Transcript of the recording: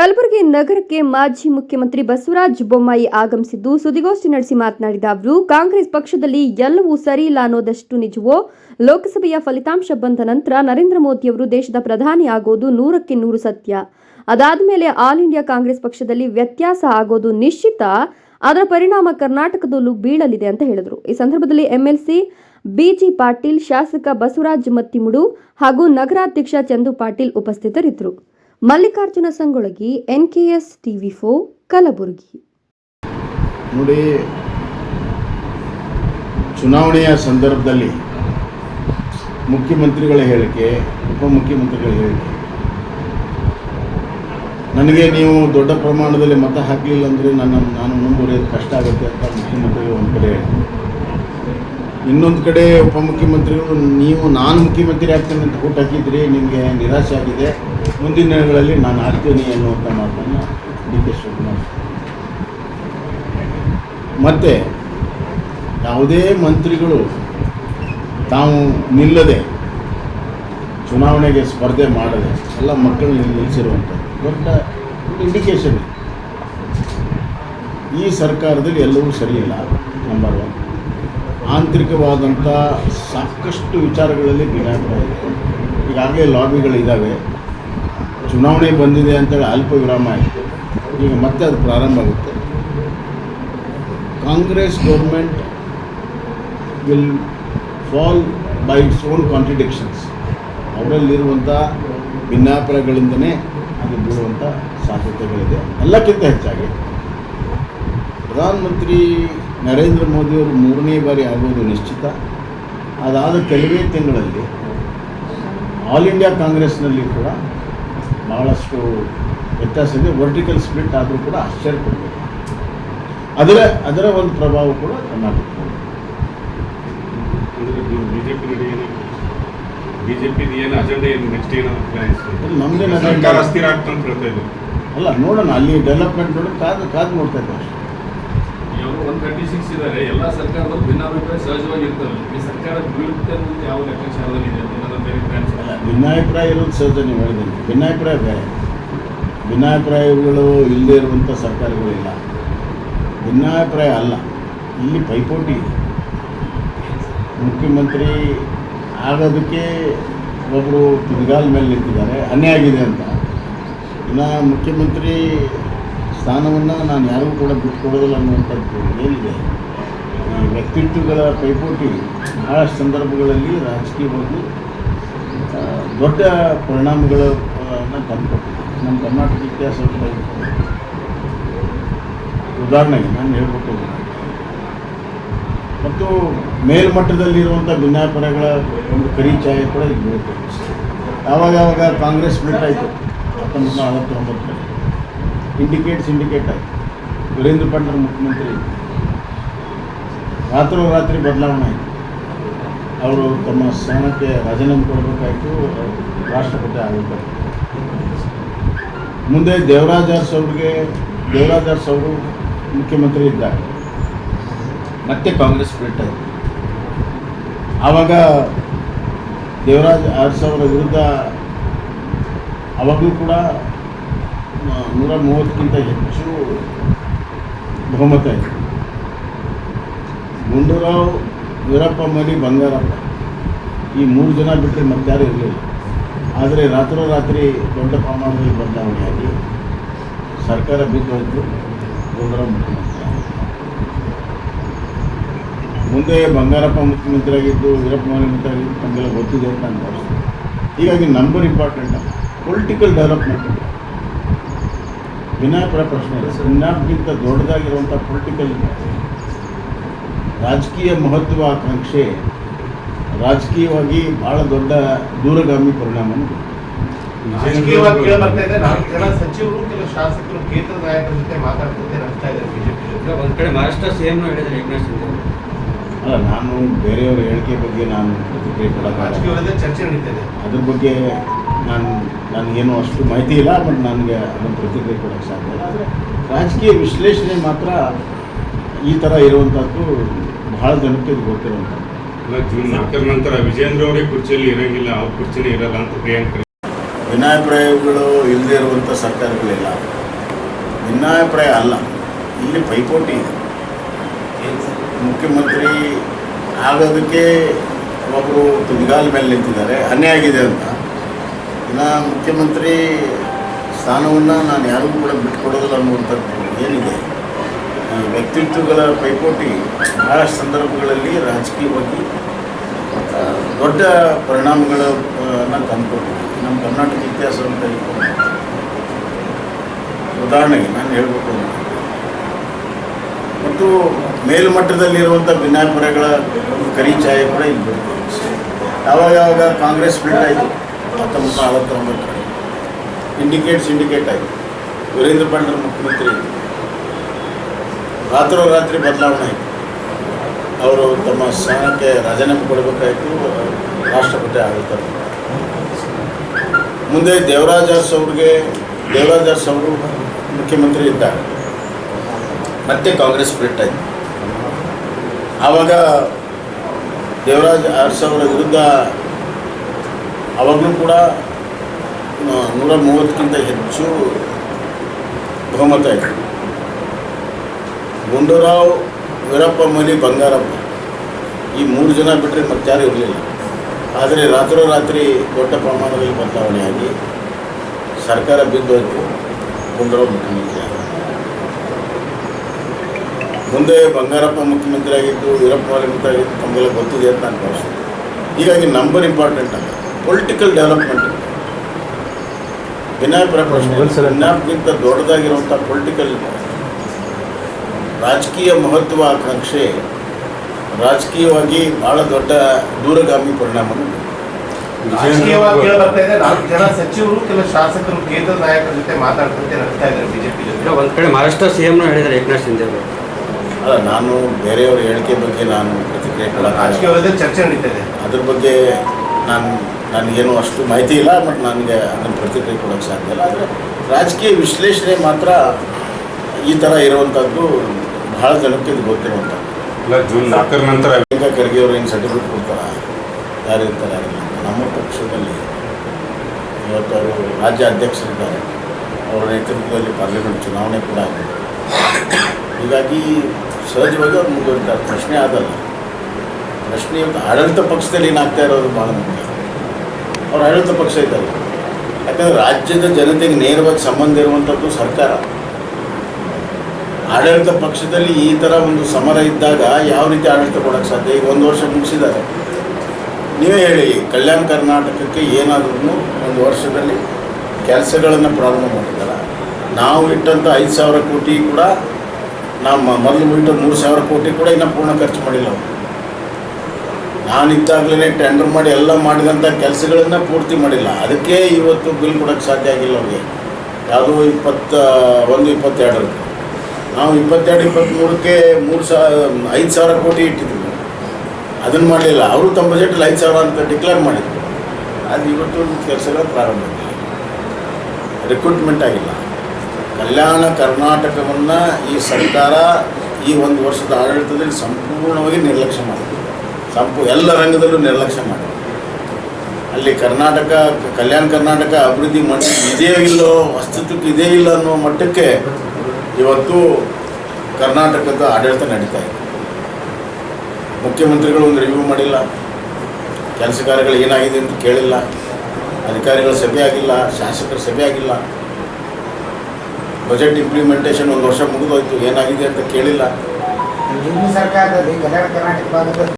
ಕಲಬುರಗಿ ನಗರಕ್ಕೆ ಮಾಜಿ ಮುಖ್ಯಮಂತ್ರಿ ಬಸವರಾಜ ಬೊಮ್ಮಾಯಿ ಆಗಮಿಸಿದ್ದು ಸುದ್ದಿಗೋಷ್ಠಿ ನಡೆಸಿ ಮಾತನಾಡಿದ ಅವರು, ಕಾಂಗ್ರೆಸ್ ಪಕ್ಷದಲ್ಲಿ ಎಲ್ಲವೂ ಸರಿ ಇಲ್ಲ ಅನ್ನೋದಷ್ಟು ನಿಜವೋ? ಲೋಕಸಭೆಯ ಫಲಿತಾಂಶ ಬಂದ ನಂತರ ನರೇಂದ್ರ ಮೋದಿಯವರು ದೇಶದ ಪ್ರಧಾನಿ ಆಗೋದು ನೂರಕ್ಕೆ ನೂರು ಸತ್ಯ. ಅದಾದ ಮೇಲೆ ಆಲ್ ಇಂಡಿಯಾ ಕಾಂಗ್ರೆಸ್ ಪಕ್ಷದಲ್ಲಿ ವ್ಯತ್ಯಾಸ ಆಗೋದು ನಿಶ್ಚಿತ. ಅದರ ಪರಿಣಾಮ ಕರ್ನಾಟಕದಲ್ಲೂ ಬೀಳಲಿದೆ ಅಂತ ಹೇಳಿದರು. ಈ ಸಂದರ್ಭದಲ್ಲಿ ಎಂಎಲ್ಸಿ, ಬಿಜಿ ಪಾಟೀಲ್, ಶಾಸಕ ಬಸವರಾಜ್ ಮತ್ತಿಮುಡು ಹಾಗೂ ನಗರಾಧ್ಯಕ್ಷ ಚಂದು ಪಾಟೀಲ್ ಉಪಸ್ಥಿತರಿದ್ದರು. ಮಲ್ಲಿಕಾರ್ಜುನ ಸಂಗೊಳಗಿ ಎಸ್ ಟಿವಿ ಫೋ ಕಲಬುರಗಿ. ನೋಡಿ, ಚುನಾವಣೆಯ ಸಂದರ್ಭದಲ್ಲಿ ಮುಖ್ಯಮಂತ್ರಿಗಳ ಹೇಳಿಕೆ, ಉಪಮುಖ್ಯಮಂತ್ರಿಗಳ ಹೇಳಿಕೆ. ನನಗೆ ನೀವು ದೊಡ್ಡ ಪ್ರಮಾಣದಲ್ಲಿ ಮತ ಹಾಕಲಿಲ್ಲ ಅಂದರೆ ನನ್ನ, ನಾನು ಮುಂದುವರಿಯೋದು ಕಷ್ಟ ಆಗುತ್ತೆ ಅಂತ ಮುಖ್ಯಮಂತ್ರಿಗಳು ಒಂದು ಕಡೆ ಇನ್ನೊಂದು ಕಡೆ ಉಪಮುಖ್ಯಮಂತ್ರಿಗಳು, ನೀವು ನಾನು ಮುಖ್ಯಮಂತ್ರಿ ಆಗ್ತೇನೆ ಅಂತ ಹಾಕಿದ್ರಿ, ನಿಮಗೆ ನಿರಾಶೆ ಆಗಿದೆ. ಮುಂದಿನ ದಿನಗಳಲ್ಲಿ ನಾನು ಆಗ್ತೀನಿ ಅನ್ನುವಂಥ ಮಾತನ್ನು ಡಿ ಕೆ ಶಿವಕುಮಾರ್. ಮತ್ತು ಯಾವುದೇ ಮಂತ್ರಿಗಳು ತಾವು ನಿಲ್ಲದೆ ಚುನಾವಣೆಗೆ ಸ್ಪರ್ಧೆ ಮಾಡದೆ ಎಲ್ಲ ಮಕ್ಕಳನ್ನ ನಿಲ್ಲಿಸಿರುವಂಥದ್ದು ದೊಡ್ಡ ಇಂಡಿಕೇಶನ್ ಈ ಸರ್ಕಾರದಲ್ಲಿ ಎಲ್ಲವೂ ಸರಿಯಿಲ್ಲ ನಂಬರ್ ಒನ್ ಆಂತರಿಕವಾದಂಥ ಸಾಕಷ್ಟು ವಿಚಾರಗಳಲ್ಲಿ ಭಿನ್ನಾಭಿಪ್ರಾಯ ಇದೆ. ಈಗಾಗಲೇ ಲಾಬಿಗಳಿದ್ದಾವೆ ಚುನಾವಣೆ ಬಂದಿದೆ ಅಂತೇಳಿ ಅಲ್ಪ ವಿರಾಮ ಆಯಿತು. ಈಗ ಮತ್ತೆ ಅದು ಪ್ರಾರಂಭ ಆಗುತ್ತೆ. Congress government will fall by its own contradictions ಅವರಲ್ಲಿರುವಂಥ ಭಿನ್ನಾಭಿಪ್ರಾಯಗಳಿಂದನೇ ಅದು ಬೀಳುವಂಥ ಸಾಧ್ಯತೆಗಳಿದೆ. ಎಲ್ಲಕ್ಕಿಂತ ಹೆಚ್ಚಾಗಿ ಪ್ರಧಾನಮಂತ್ರಿ ನರೇಂದ್ರ ಮೋದಿಯವರು ಮೂರನೇ ಬಾರಿ ಆಗುವುದು ನಿಶ್ಚಿತ. ಅದಾದ ಕೆಲವೇ ತಿಂಗಳಲ್ಲಿ ಆಲ್ ಇಂಡಿಯಾ ಕಾಂಗ್ರೆಸ್ನಲ್ಲಿ ಕೂಡ ಭಾಳಷ್ಟು ವ್ಯತ್ಯಾಸ ಇದೆ ವರ್ಟಿಕಲ್ ಸ್ಪ್ಲಿಟ್ ಆದರೂ ಕೂಡ ಆಶ್ಚರ್ಯ ಕೊಡಬೇಕು ಅದರ ಅದರ ಒಂದು ಪ್ರಭಾವ ಕೂಡ ಕರ್ನಾಟಕ ಬಿಜೆಪಿ ಏನು ಅಜೆಂಡಾ ಏನು ನೆಕ್ಸ್ಟ್ ಏನು ನಮ್ದೇನು? ಸರ್ಕಾರ ಅಸ್ಥಿರ ಆಗ್ತಾ ಅಂತ ಹೇಳ್ತಾ ಇದ್ರು ಅಲ್ಲ ನೋಡೋಣ ಅಲ್ಲಿ ಡೆವಲಪ್ಮೆಂಟ್ ನೋಡಿ ಕಾದು ಕಾದು ನೋಡ್ತಾ ಇದ್ದಾರೆ ಅಷ್ಟೇ. ಇವರು ಒನ್ ತರ್ಟಿ ಸಿಕ್ಸ್ ಇದ್ದಾರೆ ಎಲ್ಲ ಸರ್ಕಾರದವರು ಭಿನ್ನಾಭಿಪ್ರಾಯ ಸಹಜವಾಗಿ ಇರ್ತವೆ ಈ ಸರ್ಕಾರ ಬೀಳುತ್ತೆ ಅನ್ನೋದು ಯಾವ ಲೆಕ್ಕಾಚಾರದಲ್ಲಿ ಇದೆ ಏನಾದ್ರು ಬೇರೆ ಭಿನ್ನಾಭಿಪ್ರಾಯ ಇರೋದು ಸಹಜ ನೀವು ಹೇಳಿದ್ದೀನಿ ಭಿನ್ನಾಭಿಪ್ರಾಯ ಬೇರೆ. ಭಿನ್ನಾಭಿಪ್ರಾಯಗಳು ಇಲ್ಲದೆ ಇರುವಂಥ ಸರ್ಕಾರಗಳಿಲ್ಲ ಭಿನ್ನಾಭಿಪ್ರಾಯ ಅಲ್ಲ. ಇಲ್ಲಿ ಪೈಪೋಟಿ ಇದೆ. ಮುಖ್ಯಮಂತ್ರಿ ಆಗೋದಕ್ಕೆ ಒಬ್ಬರು ತಿರುಗಾಲ ಮೇಲೆ ನಿಂತಿದ್ದಾರೆ. ಅನ್ಯಾಯ ಆಗಿದೆ ಅಂತ. ಇನ್ನು ಮುಖ್ಯಮಂತ್ರಿ ಸ್ಥಾನವನ್ನು ನಾನು ಯಾರಿಗೂ ಕೂಡ ಬಿಟ್ಕೊಡೋದಿಲ್ಲ ಅನ್ನುವಂಥದ್ದು ಏನಿದೆ ಈ ವ್ಯಕ್ತಿತ್ವಗಳ ಪೈಪೋಟಿ ಬಹಳಷ್ಟು ಸಂದರ್ಭಗಳಲ್ಲಿ ರಾಜಕೀಯವಾಗಿ ಆ, ದೊಡ್ಡ ಪರಿಣಾಮಗಳನ್ನು ತಂದುಕೊಟ್ಟಿದೆ. ನಮ್ಮ ಕರ್ನಾಟಕ ಇತಿಹಾಸ ಉದಾಹರಣೆಗೆ ನಾನು ಹೇಳ್ಬಿಟ್ಟು ಮತ್ತು ಮೇಲ್ಮಟ್ಟದಲ್ಲಿರುವಂಥ ಭಿನ್ನಾಭಿಪ್ರಾಯಗಳ ಒಂದು ಕರಿ ಕೂಡ ಇಲ್ಲಿ ಬೀಳುತ್ತೆ ಯಾವಾಗ ಕಾಂಗ್ರೆಸ್ ಬಿಟ್ಟಾಯಿತು ಹತ್ತೊಂಬತ್ತು ನೂರ ಇಂಡಿಕೇಟ್ ಆಯಿತು. ವೀರೇಂದ್ರ ಪಂಡ್ರ ಮುಖ್ಯಮಂತ್ರಿ. ರಾತ್ರೋರಾತ್ರಿ ಬದಲಾವಣೆ ಆಯಿತು. ಅವರು ತಮ್ಮ ಸ್ಥಾನಕ್ಕೆ ರಾಜೀನಾಮೆ ಕೊಡಬೇಕಾಯಿತು, ರಾಷ್ಟ್ರಪತಿ ಆಗಬೇಕಾಯಿತು. ಮುಂದೆ ದೇವರಾಜ್ ಅರಸ್ ಅವ್ರಿಗೆ, ದೇವರಾಜ್ ಅರಸ್ ಅವರು ಮುಖ್ಯಮಂತ್ರಿ ಇದ್ದಾರೆ. ಮತ್ತೆ ಕಾಂಗ್ರೆಸ್ ಬಿಟ್ಟ ಆವಾಗ ದೇವರಾಜ್ ಅರಸ್ ಅವರ ವಿರುದ್ಧ ಅವಾಗಲೂ ಕೂಡ ನೂರ ಮೂವತ್ತಕ್ಕಿಂತ ಹೆಚ್ಚು ಬಹುಮತ ಇದೆ. ಗುಂಡೂರಾವ್ ವೀರಪ್ಪ ಮೊಯ್ಲಿ ಬಂಗಾರಪ್ಪ, ಈ ಮೂರು ಜನ ಬಿಟ್ಟರೆ ಮತ್ತಾರು ಇರಲಿಲ್ಲ. ಆದರೆ ರಾತ್ರೋರಾತ್ರಿ ದೊಡ್ಡ ಪ್ರಮಾಣದಲ್ಲಿ ಬದಲಾವಣೆಯಾಗಿ ಸರ್ಕಾರ ಬಿದ್ದೋಯ್ತು ಗುಂಡೂರಾವ್ ಮುಖ್ಯಮಂತ್ರಿ. ಮುಂದೆ ಬಂಗಾರಪ್ಪ ಮುಖ್ಯಮಂತ್ರಿ ಆಗಿದ್ದು ವೀರಪ್ಪ ಮೊಯ್ಲಿ ಮುಖ್ಯಮಂತ್ರಿ ಆಗಿದ್ದು ತಮಗೆಲ್ಲ ಗೊತ್ತಿದೆ ಅಂತ ನಾನು ಹೀಗಾಗಿ ನಂಬರ್ ಇಂಪಾರ್ಟೆಂಟ್ ಪೊಲಿಟಿಕಲ್ ಡೆವಲಪ್ಮೆಂಟ್ ಭಿನ್ನಾಭಿಪ್ರಾಯ ಪ್ರಶ್ನೆ ಇದೆ. ಭಿನ್ನಾಭಿಗಿಂತ ದೊಡ್ಡದಾಗಿರುವಂಥ ಪೊಲಿಟಿಕಲ್ ರಾಜಕೀಯ ಮಹತ್ವ ಆಕಾಂಕ್ಷೆ ರಾಜಕೀಯವಾಗಿ ಬಹಳ ದೊಡ್ಡ ದೂರಗಾಮಿ ಪರಿಣಾಮವನ್ನು. ರಾಜಕೀಯವಾಗಿ ಬರ್ತಾ ಇದೆ ನಾಲ್ಕು ಜನ ಸಚಿವರು ಕೆಲವು ಶಾಸಕರು ಕೇಂದ್ರ ನಾಯಕರ ಜೊತೆ ಮಾತಾಡ್ತಿದ್ದೆ ನಡೆಸ್ತಾ ಇದ್ದಾರೆ ಬಿಜೆಪಿ ಜೊತೆ. ಒಂದ್ ಕಡೆ ಮಹಾರಾಷ್ಟ್ರ ಸಿಎಂ ಹೇಳಿದ್ರೆ ಶಿಂದೆ ಅಲ್ಲ ನಾನು ಬೇರೆಯವರ ಹೇಳಿಕೆ ಬಗ್ಗೆ ನಾನು ಪ್ರತಿಕ್ರಿಯೆ ಕೊಡೋಕ್ಕಾಗಲ್ಲ. ರಾಜಕೀಯದ ಚರ್ಚೆ ನಡೀತಿದೆ ಅದ್ರ ಬಗ್ಗೆ ನಾನು ನನಗೇನು ಅಷ್ಟು ಮಾಹಿತಿ ಇಲ್ಲ ಬಟ್ ನನಗೆ ಅದನ್ನು ಪ್ರತಿಕ್ರಿಯೆ ಕೊಡೋಕ್ಕೆ ಸಾಧ್ಯ ಇಲ್ಲ. ಆದರೆ ರಾಜಕೀಯ ವಿಶ್ಲೇಷಣೆ ಮಾತ್ರ ಈ ಥರ ಇರುವಂಥದ್ದು ಬಹಳ ಜನಕ್ಕೆ ಇದು ಗೊತ್ತಿರುವಂಥದ್ದು ಇವಾಗ ಜೂನ್ ನಾಲ್ಕರ ನಂತರ ವಿಜೇಂದ್ರ ಅವರೇ ಕುರ್ಚಿಯಲ್ಲಿ ಇರೋಂಗಿಲ್ಲ ಅವ್ರ ಕುರ್ಚಿಯಲ್ಲಿ ಇರಲ್ಲ ಅಂತ ಪ್ರಿಯಾಂಕ ಭಿನ್ನಾಭಿಪ್ರಾಯಗಳು ಇಲ್ಲದೆ ಇರುವಂಥ ಸರ್ಕಾರಗಳಿಲ್ಲ. ಭಿನ್ನಾಭಿಪ್ರಾಯ ಅಲ್ಲ. ಇಲ್ಲಿ ಪೈಪೋಟಿ ಇದೆ. ಮುಖ್ಯಮಂತ್ರಿ ಆಗೋದಕ್ಕೆ ಒಬ್ಬರು ತುದಿಗಾಲ ಮೇಲೆ ನಿಂತಿದ್ದಾರೆ. ಅನ್ಯಾಯ ಆಗಿದೆ ಅಂತ. ಇನ್ನು ಮುಖ್ಯಮಂತ್ರಿ ಸ್ಥಾನವನ್ನು ನಾನು ಯಾರಿಗೂ ಕೂಡ ಬಿಟ್ಕೊಡೋದಿಲ್ಲ ಅನ್ನುವಂಥದ್ದು ಏನಿದೆ? ಈ ವ್ಯಕ್ತಿತ್ವಗಳ ಪೈಪೋಟಿ ಬಹಳಷ್ಟು ಸಂದರ್ಭಗಳಲ್ಲಿ ರಾಜಕೀಯವಾಗಿ ದೊಡ್ಡ ಪರಿಣಾಮಗಳನ್ನ ತಂದುಕೊಟ್ಟಿದೆ ನಮ್ಮ ಕರ್ನಾಟಕ ಇತಿಹಾಸವನ್ನು ತೆಗೆದುಕೊಂಡು ಉದಾಹರಣೆಗೆ ನಾನು ಹೇಳ್ಬೇಕು ಮತ್ತು ಮೇಲ್ಮಟ್ಟದಲ್ಲಿರುವಂಥ ಭಿನ್ನಾಭಿಪ್ರಾಯಗಳ ಒಂದು ಕರಿ ಛಾಯೆ ಕೂಡ ಇಲ್ಲಿ ಬರ್ತದೆ. ಯಾವಾಗ ಯಾವಾಗ ಕಾಂಗ್ರೆಸ್ ಬಿಲ್ಟ್ ಆಯಿತು? ಹತ್ತೊಂಬತ್ತು ಇಂಡಿಕೇಟ್ಸ್ ಇಂಡಿಕೇಟ್ ಸಿಂಡಿಕೇಟ್ ಆಗಿ ವೀರೇಂದ್ರ ಪಾಂಡ್ರ ಮುಖ್ಯಮಂತ್ರಿ ರಾತ್ರೋರಾತ್ರಿ ಬದಲಾವಣೆ ಆಯಿತು. ಅವರು ತಮ್ಮ ಸ್ಥಾನಕ್ಕೆ ರಾಜೀನಾಮೆ ಕೊಡಬೇಕಾಯಿತು, ರಾಷ್ಟ್ರಪತಿ ಆಗುತ್ತಾರೆ ಮುಂದೆ ದೇವರಾಜ್ ಅರಸ್ ಅವ್ರಿಗೆ, ದೇವರಾಜ್ ಅವರು ಮುಖ್ಯಮಂತ್ರಿ ಇದ್ದಾರೆ. ಮತ್ತೆ ಕಾಂಗ್ರೆಸ್ ಸ್ಪ್ಲಿಟ್ ಆಯಿತು. ಆವಾಗ ದೇವರಾಜ್ ಅರಸ್ ಅವರ ವಿರುದ್ಧ ಅವಾಗಲೂ ಕೂಡ ನೂರ ಮೂವತ್ತಕ್ಕಿಂತ ಹೆಚ್ಚು ಬಹುಮತ ಇದೆ. ಗುಂಡೂರಾವ್ ವೀರಪ್ಪ, ಮೊಯ್ಲಿ, ಬಂಗಾರಪ್ಪ, ಈ ಮೂರು ಜನ ಬಿಟ್ಟರೆ ಮತ್ತಾರು ಇರಲಿಲ್ಲ. ಆದರೆ ರಾತ್ರೋರಾತ್ರಿ ದೊಡ್ಡ ಪ್ರಮಾಣದಲ್ಲಿ ಬದಲಾವಣೆಯಾಗಿ ಸರ್ಕಾರ ಬಿದ್ದೋಯ್ತು, ಗುಂಡೂರಾವ್ ಮುಖ್ಯಮಂತ್ರಿ ಮುಂದೆ ಬಂಗಾರಪ್ಪ ಮುಖ್ಯಮಂತ್ರಿ ಆಗಿದ್ದು, ವೀರಪ್ಪ ಮೊಯ್ಲಿ ಮುಖ್ಯಮಂತ್ರಿ ಆಗಿದ್ದು, ತಮಗೆಲ್ಲ ಗೊತ್ತಿದೆ ಅಂತ ನಾನು ಹೀಗಾಗಿ ನಂಬರ್ ಇಂಪಾರ್ಟೆಂಟ್ ಅಲ್ಲ ಪೊಲಿಟಿಕಲ್ ಡೆವಲಪ್ಮೆಂಟ್ ಭಿನ್ನಾಭಿಪ್ರಾಯ ಪ್ರಶ್ನೆ ಭಿನ್ನಾಭಿಕ್ಕಿಂತ ದೊಡ್ಡದಾಗಿರುವಂಥ ಪೊಲಿಟಿಕಲ್ ರಾಜಕೀಯ ಮಹತ್ವ ಆಕಾಂಕ್ಷೆ ರಾಜಕೀಯವಾಗಿ ಬಹಳ ದೊಡ್ಡ ದೂರಗಾಮಿ ಪರಿಣಾಮವನ್ನು ಬೀರಿದೆ. ರಾಜಕೀಯವಾಗಿ ಇದೆ. ನಾಲ್ಕು ಜನ ಸಚಿವರು ಕೆಲ ಶಾಸಕರು ಕೇಂದ್ರ ನಾಯಕರ ಜೊತೆ ಮಾತಾಡ್ತಂತೆ ಇದ್ದಾರೆ ಬಿಜೆಪಿ ಜೊತೆ. ಒಂದ್ ಕಡೆ ಮಹಾರಾಷ್ಟ್ರ ಸಿಎಂನು ಹೇಳಿದ್ದಾರೆ ಏಕನಾಥ್ ಶಿಂದೆ ಅವರು. ಅಲ್ಲ ನಾನು ಬೇರೆಯವರ ಹೇಳಿಕೆ ಬಗ್ಗೆ ನಾನು ಪ್ರತಿಕ್ರಿಯೆ ರಾಜಕೀಯ ಕೊಡೋಕ್ಕಾಗಲ್ಲ ವಲಯದಲ್ಲಿ ಚರ್ಚೆ ನಡೀತಾ ಇದೆ. ಅದ್ರ ಬಗ್ಗೆ ನಾನು ನನಗೇನು ಅಷ್ಟು ಮಾಹಿತಿ ಇಲ್ಲ ಬಟ್ ನನಗೆ ಅದನ್ನು ಪ್ರತಿಕ್ರಿಯೆ ಕೊಡೋಕ್ಕೆ ಸಾಧ್ಯ ಇಲ್ಲ. ಆದರೆ ರಾಜಕೀಯ ವಿಶ್ಲೇಷಣೆ ಮಾತ್ರ ಈ ಥರ ಇರುವಂಥದ್ದು ಬಹಳ ಜನಕ್ಕೆ ಇದು ಗೊತ್ತಿರುವಂಥದ್ದು ಇಲ್ಲ ಜೂನ್ ನಾಲ್ಕರ ನಂತರ ಪ್ರಿಯಾಂಕಾ ಖರ್ಗೆ ಅವರು ಏನು ಸರ್ಟಿಫಿಕೇಟ್ ಕೊಡ್ತಾರ? ಯಾರು ಇರ್ತಾರೆ ಯಾರಿಲ್ಲ. ನಮ್ಮ ಪಕ್ಷದಲ್ಲಿ ಇವತ್ತು ಅವರು ರಾಜ್ಯ ಅಧ್ಯಕ್ಷರಿದ್ದಾರೆ ಅವರ ನೇತೃತ್ವದಲ್ಲಿ ಪಾರ್ಲಿಮೆಂಟ್ ಚುನಾವಣೆ ಕೂಡ ಆಗಿದೆ. ಹೀಗಾಗಿ ಸಹಜವಾಗಿ ಅವ್ರು ಮುಂದುವರಿತಾರೆ. ಪ್ರಶ್ನೆ ಆದಲ್ಲ ಪ್ರಶ್ನೆ ಇವತ್ತು ಆಡಳಿತ ಪಕ್ಷದಲ್ಲಿ ಏನಾಗ್ತಾ ಇರೋದು ಭಾಳ ಮುಖ್ಯ. ಅವ್ರು ಆಡಳಿತ ಪಕ್ಷ ಇದ್ದಾರೆ. ಯಾಕಂದರೆ ರಾಜ್ಯದ ಜನತೆಗೆ ನೇರವಾಗಿ ಸಂಬಂಧ ಇರುವಂಥದ್ದು ಸರ್ಕಾರ. ಆಡಳಿತ ಪಕ್ಷದಲ್ಲಿ ಈ ಥರ ಒಂದು ಸಮರ ಇದ್ದಾಗ ಯಾವ ರೀತಿ ಆಡಳಿತ ಕೊಡೋಕ್ಕೆ ಸಾಧ್ಯ? ಈಗ ಒಂದು ವರ್ಷ ಮುಗಿಸಿದ್ದಾರೆ. ನೀವೇ ಹೇಳಿ, ಕಲ್ಯಾಣ ಕರ್ನಾಟಕಕ್ಕೆ ಏನಾದ್ರೂ ಒಂದು ವರ್ಷದಲ್ಲಿ ಕೆಲಸಗಳನ್ನು ಪ್ರಾರಂಭ ಮಾಡಿದ್ದಾರೆ? ನಾವು ಇಟ್ಟಂಥ ಐದು ಸಾವಿರ ಕೋಟಿ ಕೂಡ, ನಮ್ಮ ಮೊದಲು ಇಟ್ಟ ಮೂರು ಸಾವಿರ ಕೋಟಿ ಕೂಡ ಇನ್ನೂ ಪೂರ್ಣ ಖರ್ಚು ಮಾಡಿಲ್ಲ ಅವರು. ನಾನಿದ್ದಾಗಲೇ ಟೆಂಡರ್ ಮಾಡಿ ಎಲ್ಲ ಮಾಡಿದಂಥ ಕೆಲಸಗಳನ್ನು ಪೂರ್ತಿ ಮಾಡಿಲ್ಲ. ಅದಕ್ಕೆ ಇವತ್ತು ಬಿಲ್ ಕೊಡೋಕ್ಕೆ ಸಾಧ್ಯ ಆಗಿಲ್ಲ ಅವ್ರಿಗೆ. ಯಾವುದೋ ಇಪ್ಪತ್ತ, ಒಂದು ಇಪ್ಪತ್ತೆರಡರ ನಾವು ಇಪ್ಪತ್ತೆರಡು ಇಪ್ಪತ್ತ್ಮೂರಕ್ಕೆ ಮೂರು ಸಾವಿರ ಐದು ಸಾವಿರ ಕೋಟಿ ಇಟ್ಟಿದ್ವಿ. ಅದನ್ನು ಮಾಡಲಿಲ್ಲ. ಅವರು ತಮ್ಮ ಬಜೆಟಲ್ಲಿ ಐದು ಸಾವಿರ ಅಂತ ಡಿಕ್ಲೇರ್ ಮಾಡಿದ್ರು. ಅದು ಇವತ್ತು ಕೆಲಸಗಳು ಪ್ರಾರಂಭ ಆಗಿಲ್ಲ ರಿಕ್ರೂಟ್ಮೆಂಟ್ ಆಗಿಲ್ಲ. ಕಲ್ಯಾಣ ಕರ್ನಾಟಕವನ್ನು ಈ ಸರ್ಕಾರ ಈ ಒಂದು ವರ್ಷದ ಆಡಳಿತದಲ್ಲಿ ಸಂಪೂರ್ಣವಾಗಿ ನಿರ್ಲಕ್ಷ್ಯ ಮಾಡಿದೆ. ಸಂಪೂ ಎಲ್ಲ ರಂಗದಲ್ಲೂ ನಿರ್ಲಕ್ಷ್ಯ ಮಾಡಿ. ಅಲ್ಲಿ ಕರ್ನಾಟಕ, ಕಲ್ಯಾಣ ಕರ್ನಾಟಕ ಅಭಿವೃದ್ಧಿ ಮಂಡಳಿ ಇದೇ ಇಲ್ಲೋ, ಅಸ್ತಿತ್ವಕ್ಕೆ ಇದೇ ಇಲ್ಲ ಅನ್ನೋ ಮಟ್ಟಕ್ಕೆ ಇವತ್ತು ಕರ್ನಾಟಕದ ಆಡಳಿತ ನಡೀತಾ ಇದೆ. ಮುಖ್ಯಮಂತ್ರಿಗಳು ಒಂದು ರಿವ್ಯೂ ಮಾಡಿಲ್ಲ. ಕೆಲಸ ಕಾರ್ಯಗಳು ಏನಾಗಿದೆ ಅಂತ ಕೇಳಿಲ್ಲ. ಅಧಿಕಾರಿಗಳ ಸಭೆ ಆಗಿಲ್ಲ, ಶಾಸಕರ ಸಭೆ ಆಗಿಲ್ಲ. ಬಜೆಟ್ ಇಂಪ್ಲಿಮೆಂಟೇಷನ್ ಒಂದು ವರ್ಷ ಮುಗಿದೋಯ್ತು. ಏನಾಗಿದೆ ಅಂತ ಕೇಳಿಲ್ಲ. ಸರ್ಕಾರದಲ್ಲಿ ಕರ್ನಾಟಕ ಭಾಗದ